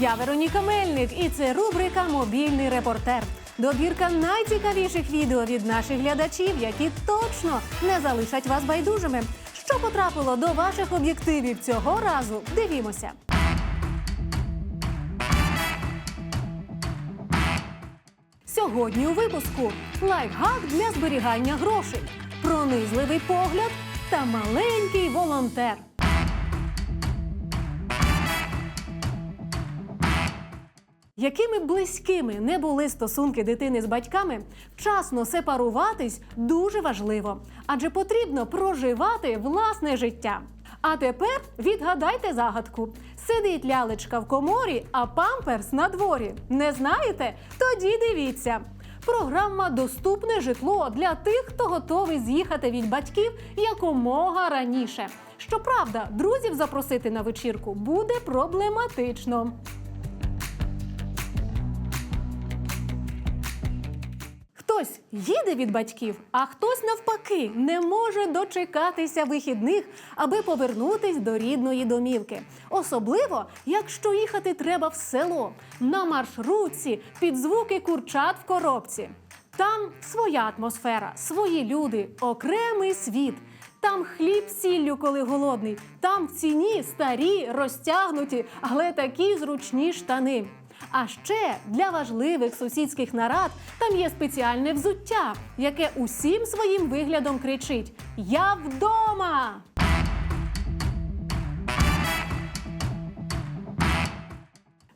Я Вероніка Мельник, і це рубрика Мобільний репортер. Добірка найцікавіших відео від наших глядачів, які точно не залишать вас байдужими. Що потрапило до ваших об'єктивів цього разу? Дивімося. Сьогодні у випуску лайфхак для зберігання грошей, пронизливий погляд та маленький волонтер. Якими близькими не були стосунки дитини з батьками, вчасно сепаруватись дуже важливо, адже потрібно проживати власне життя. А тепер відгадайте загадку: сидить лялечка в коморі, а памперс на дворі. Не знаєте? Тоді дивіться. Програма Доступне житло для тих, хто готовий з'їхати від батьків якомога раніше. Щоправда, друзів запросити на вечірку буде проблематично. Хтось їде від батьків, а хтось навпаки не може дочекатися вихідних, аби повернутись до рідної домівки. Особливо, якщо їхати треба в село на маршрутці під звуки курчат в коробці. Там своя атмосфера, свої люди, окремий світ. Там хліб сіллю, коли голодний. Там в ціні старі, розтягнуті, але такі зручні штани. А ще для важливих сусідських нарад там є спеціальне взуття, яке усім своїм виглядом кричить: Я вдома!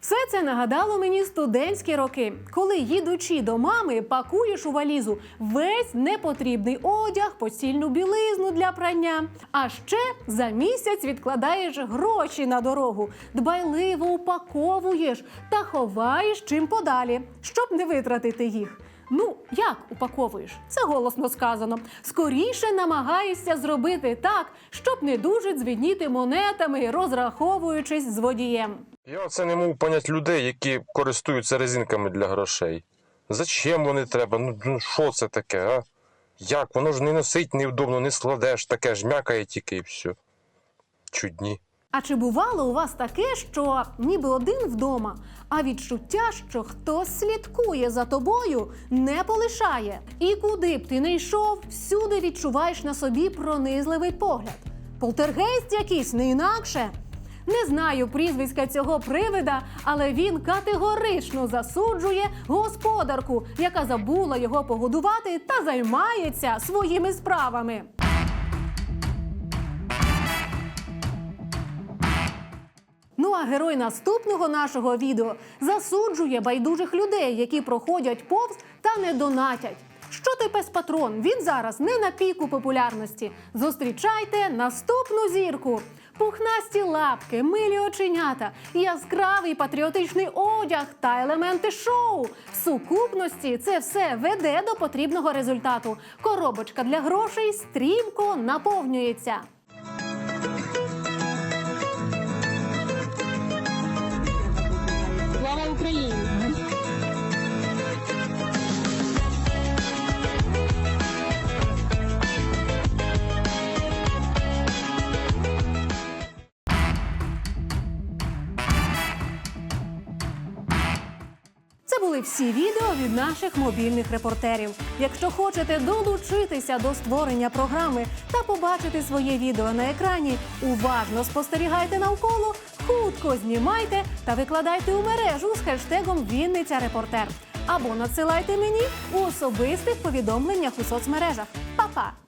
Все це нагадало мені студентські роки, коли, їдучи до мами, пакуєш у валізу весь непотрібний одяг, постільну білизну для прання. А ще за місяць відкладаєш гроші на дорогу, дбайливо упаковуєш та ховаєш чим подалі, щоб не витратити їх. Ну, як упаковуєш? Це голосно сказано. Скоріше намагаєшся зробити так, щоб не дуже дзвідніти монетами, розраховуючись з водієм. Я оце не можу поняти людей, які користуються резинками для грошей. Зачем вони треба? Ну, ну що це таке, а? Як? Воно ж не носить невдобно, не складеш, таке ж м'якає тільки і все. Чудні. А чи бувало у вас таке, що ніби один вдома, а відчуття, що хтось слідкує за тобою, не полишає? І куди б ти не йшов, всюди відчуваєш на собі пронизливий погляд. Полтергейст якийсь не інакше. Не знаю прізвиська цього привида, але він категорично засуджує господарку, яка забула його погодувати та займається своїми справами. Ну герой наступного нашого відео засуджує байдужих людей, які проходять повз та не донатять. Що ти пес патрон? Він зараз не на піку популярності. Зустрічайте наступну зірку. Пухнасті лапки, милі оченята, яскравий патріотичний одяг та елементи шоу. В сукупності це все веде до потрібного результату. Коробочка для грошей стрімко наповнюється. Це були всі відео від наших мобільних репортерів. Якщо хочете долучитися до створення програми та побачити своє відео на екрані, уважно спостерігайте навколо, хутко знімайте та викладайте у мережу з хештегом Вінниця Репортер або надсилайте мені у особистих повідомленнях у соцмережах. Па-па!